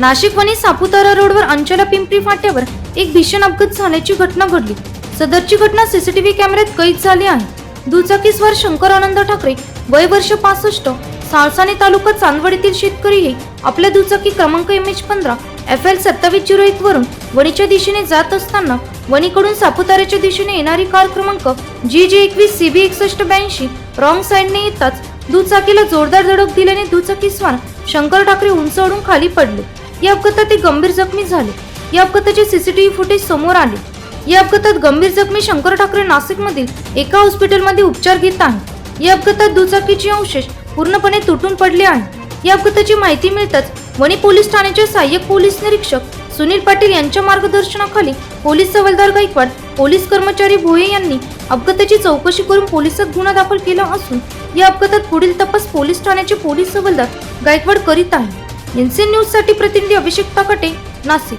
नाशिक वणी सापुतारा रोडवर अंचला पिंपरी फाट्यावर एक भीषण अपघात झाल्याची घटना घडली. सदरची घटना सीसीटीव्ही कॅमेऱ्यात कैद झाली आहे. दुचाकीस्वार शंकर आनंद ठाकरे वय वर्ष पासष्ट साळसाने तालुका चांदवडीतील शेतकरी हे आपल्या दुचाकी क्रमांक एम एच पंधरा एफ एल सत्तावीस झिरो एक वरून वणीच्या दिशेने जात असताना वणीकडून सापुताऱ्याच्या दिशेने येणारी कार क्रमांक जी जे एकवीस सी बी एकसष्ट ब्याऐंशी रॉंग साईडने येताच दुचाकीला जोरदार धडक दिल्याने दुचाकीस्वार शंकर ठाकरे उंचावरून खाली पडले. या अपघातात ते गंभीर जखमी झाले. या अपघाताचे सीसीटीव्ही फुटेज समोर आले. या अपघातात गंभीर जखमी शंकर ठाकरे नाशिकमधील एका हॉस्पिटलमध्ये उपचार घेत आहेत. या अपघातात दुचाकीचे अवशेष पूर्णपणे तुटून पडले आहेत. या अपघाताची माहिती मिळताच वणी पोलीस ठाण्याचे सहाय्यक पोलीस निरीक्षक सुनील पाटील यांच्या मार्गदर्शनाखाली पोलीस हवालदार गायकवाड पोलीस कर्मचारी भोये यांनी अपघाताची चौकशी करून पोलिसात गुन्हा दाखल केला असून या अपघातात पुढील तपास पोलीस ठाण्याचे पोलीस हवालदार गायकवाड करीत आहे एनसीएन न्यूजसाठी प्रतिनिधी अभिषेक ताकटे नाशिक.